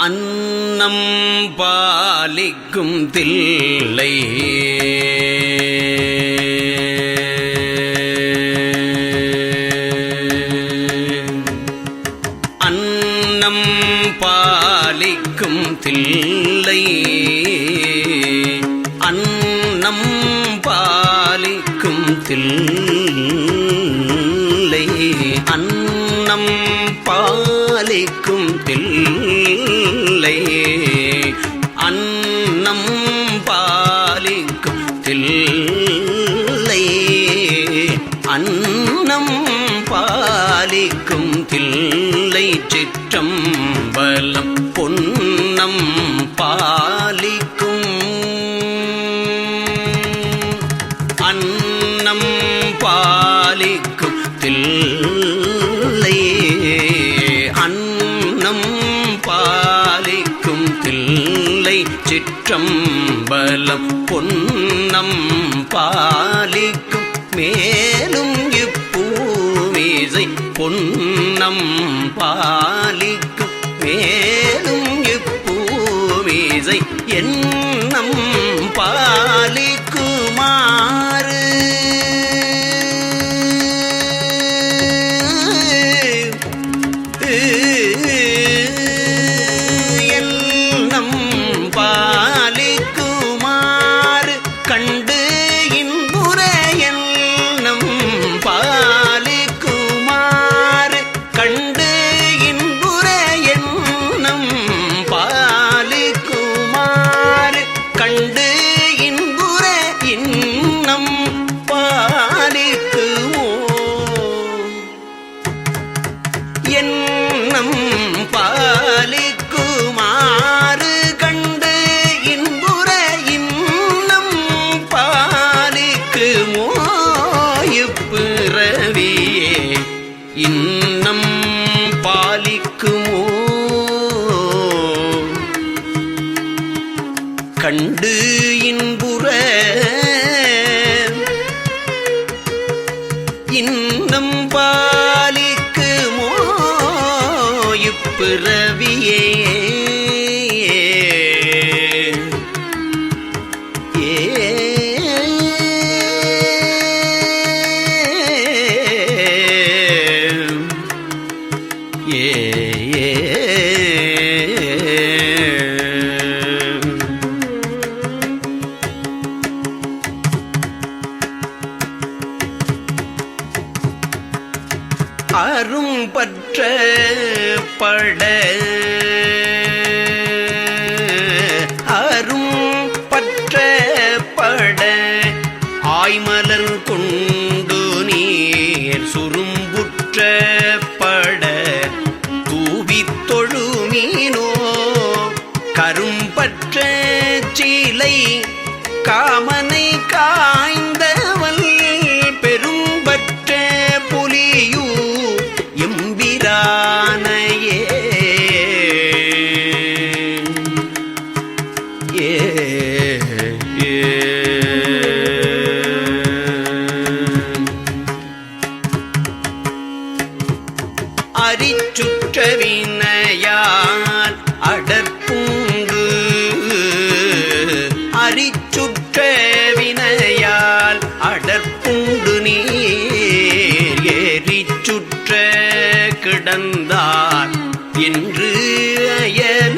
அன்னம் பாலிக்கும் தில்லை. அன்னம் பாலிக்கும் தில்லை. அன்னம் பாலிக்கும் தில்லை. தில்லை சிற்றம்பலம் பொன்னம் பாலிக்கும். அன்னம் பாலிக்கும் தில்லை அன்னம் பாலிக்கும் தில்லை சிற்றம்பலம் பொன்னம் பாலிக்கும். மே இப்பூமிசை பொன்னம் பாலிக்கும் மேலும் இப்பூமிசை என் கண்டு பட அரும் பற்ற பட. ஆய்மலர் கொண்டு நீர் சுரும்புற்ற பட. தூவித் தொழுமீனோ கரும்பற்ற சீலை காம அரிச்சுற்ற வினையால் அடற்பூண்டு. அரிச்சுற்ற வினையால் அடற்பூண்டு நீர் எரிச்சுற்ற கிடந்தார். என்று அயர்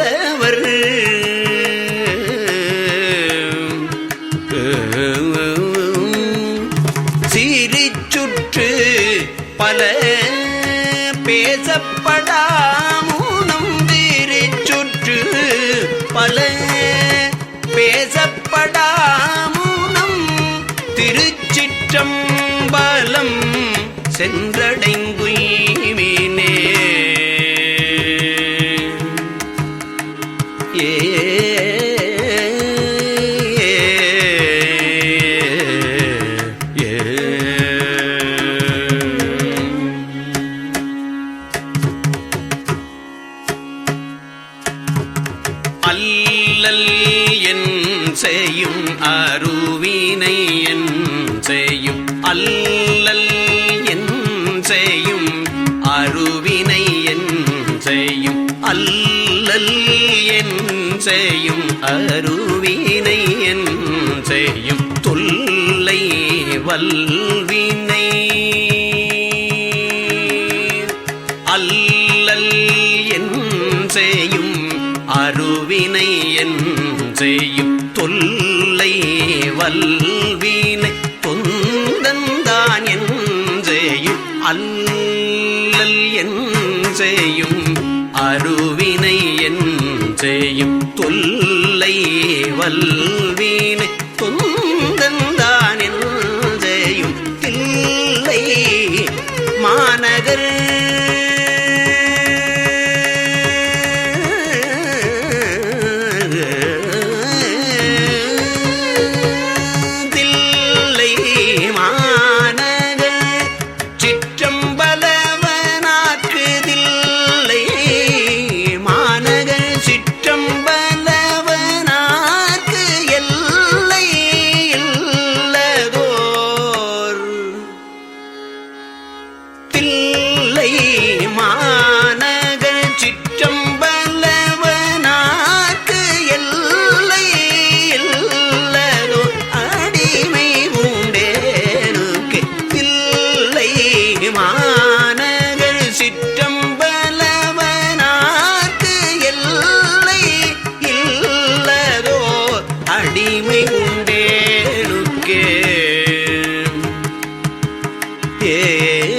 செய்யும் அருவினை என் செய்யும் தொல்லை வல்வினை தொந்தந்தான் என் செய்யும் அல்ல சிற்றம்பலவனாக்கு de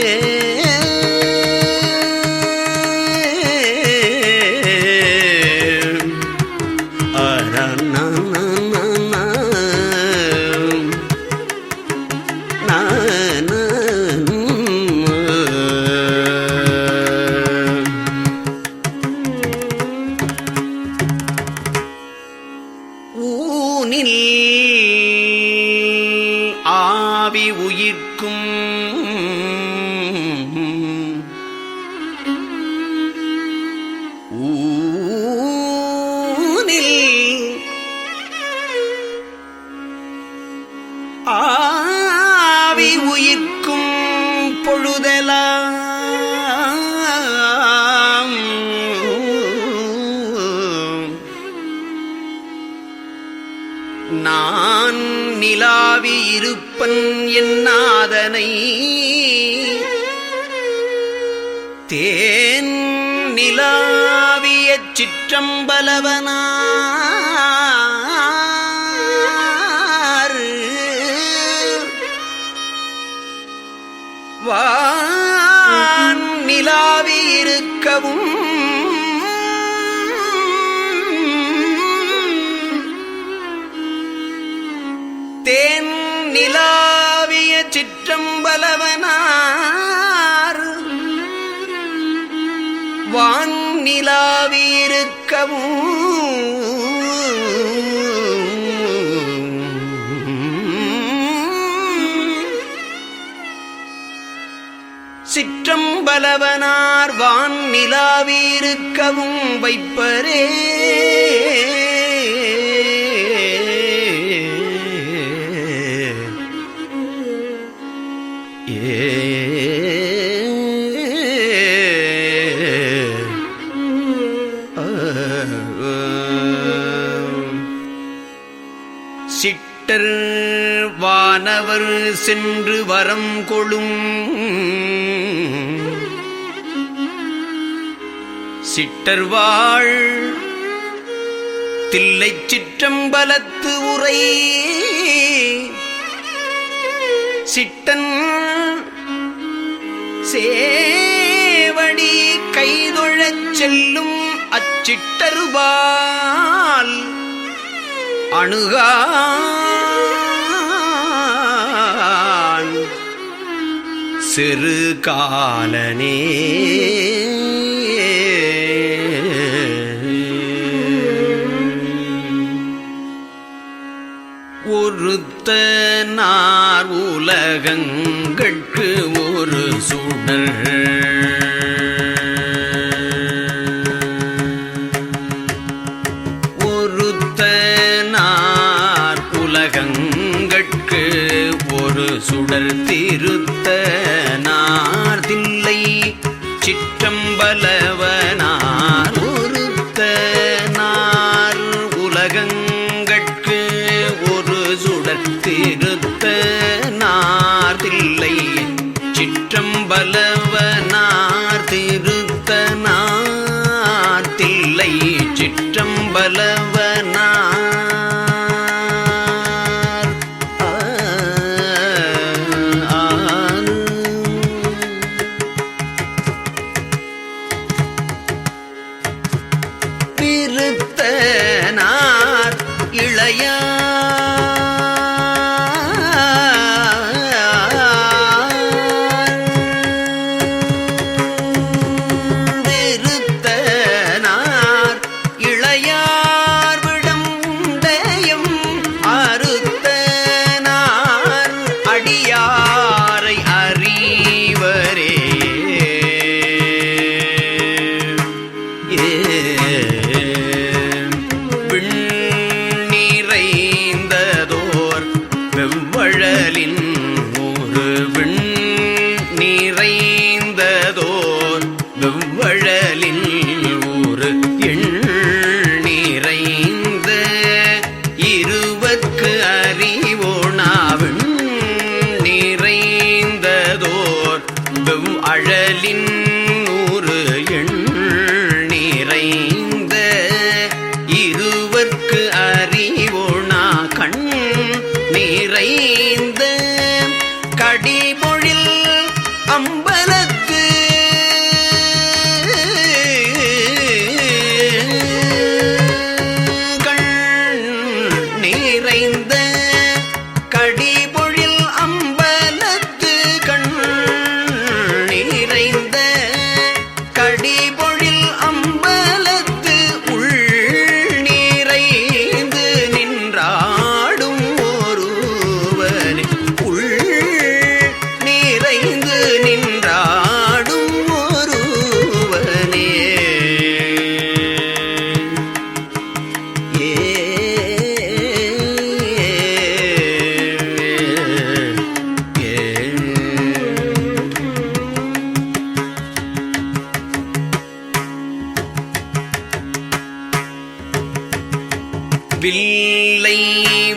திருப்பன் என்னாதனை? தேன் நிலாவிய சிற்றம்பலவனார். வான் நிலாவி இருக்கவும் தேன் சிற்றம்பலவனார் வான்நிலாவிருக்கவும் சிற்றம்பலவனார் வான் நிலாவிருக்கவும் வைப்பரே. சென்று வரம் கொழும் சிட்டர் வாழ் தில்லைச் சிற்றம்பலத்து உரை. சிட்டன் சேவடி கைதொழச் செல்லும் அச்சிட்டருபால் அணுகா சிறு காலனே. ஒருத்த நார் உலகங்கட்கு ஒரு சுடர். ஒருத்தனார் சுடர். திருத்த வெவ்வழலின் கடி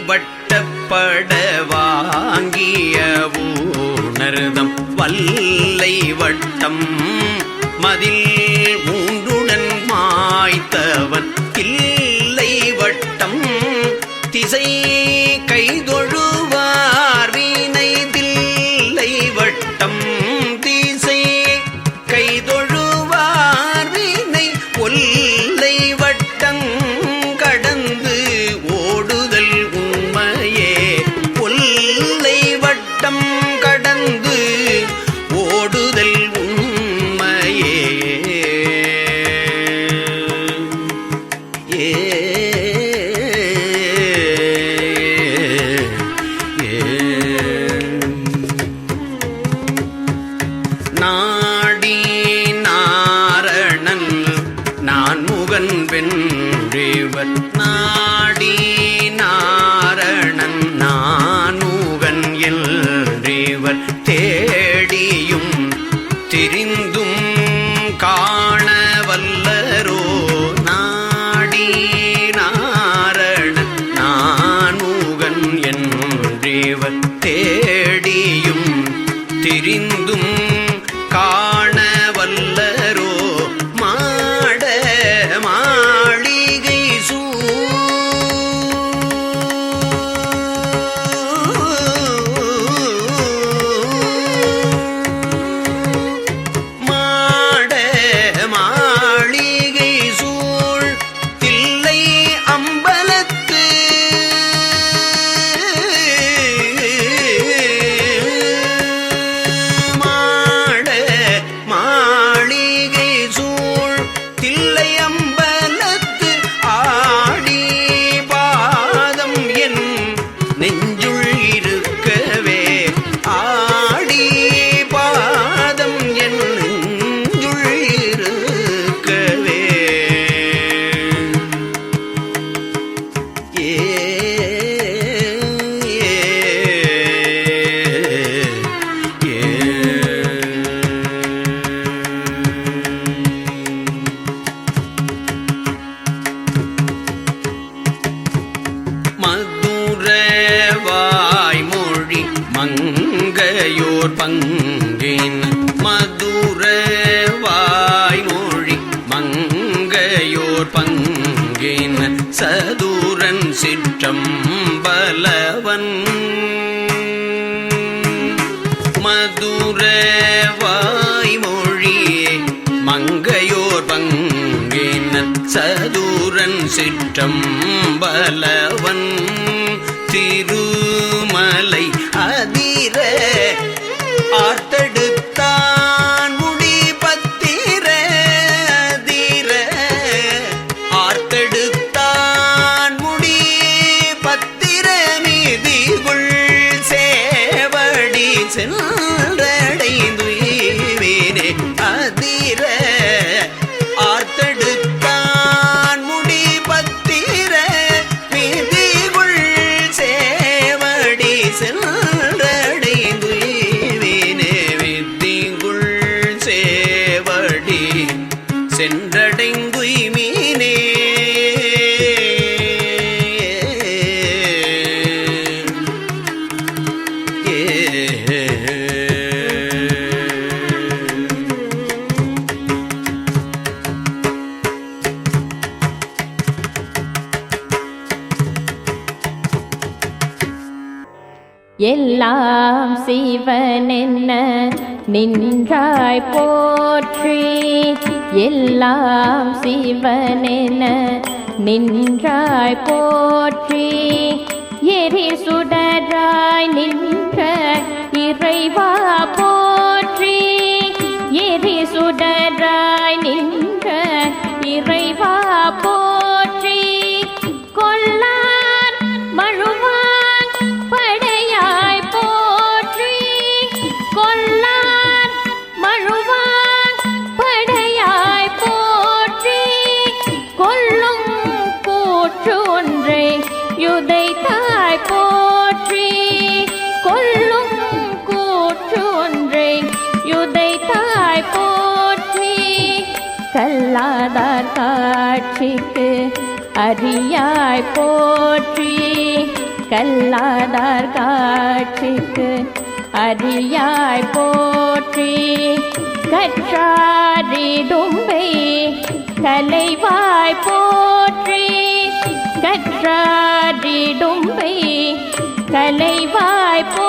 வட்டப்பட வாங்கிய ஊணர்தம் வல்லை வட்டம் மதில் மூன்றுடன் மாய்த்தவன் பலவன் திருமலை அதிரே நின்றாய் போற்றி. எல்லாம் சிவனென நின்றாய் போற்றி. எரி சுடராய் நின்ற இறைவா போற்றி. எரி சுடர் காட்சிக்கு அரியாய் போற்றி கல்லாதார் காட்சிக்கு அரியாய் போற்றி. கற்றாரி தும்பை கலைவாய் போற்றி கற்றாரி தும்பை கலைவாய் போ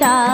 তা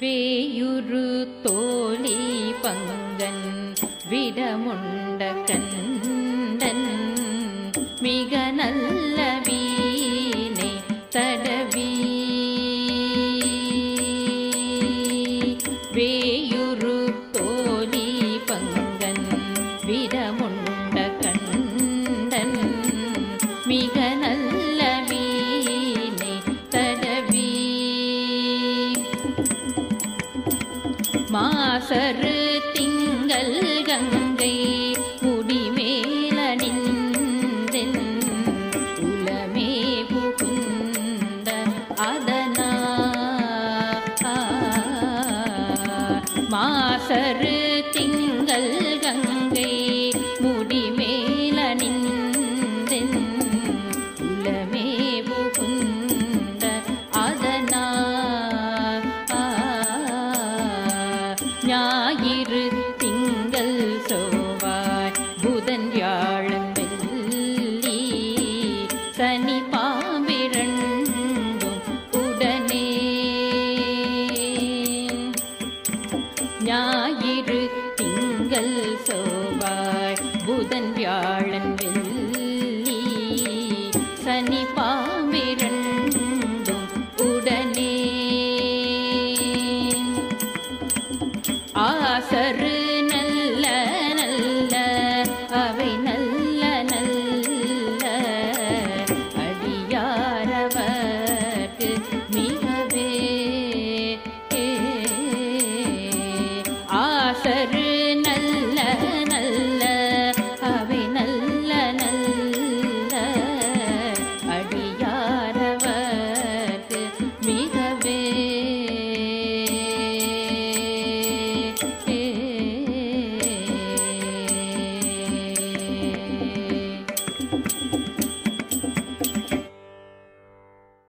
வேயுரு தோழி பங்கன் விடமுண்ட sarı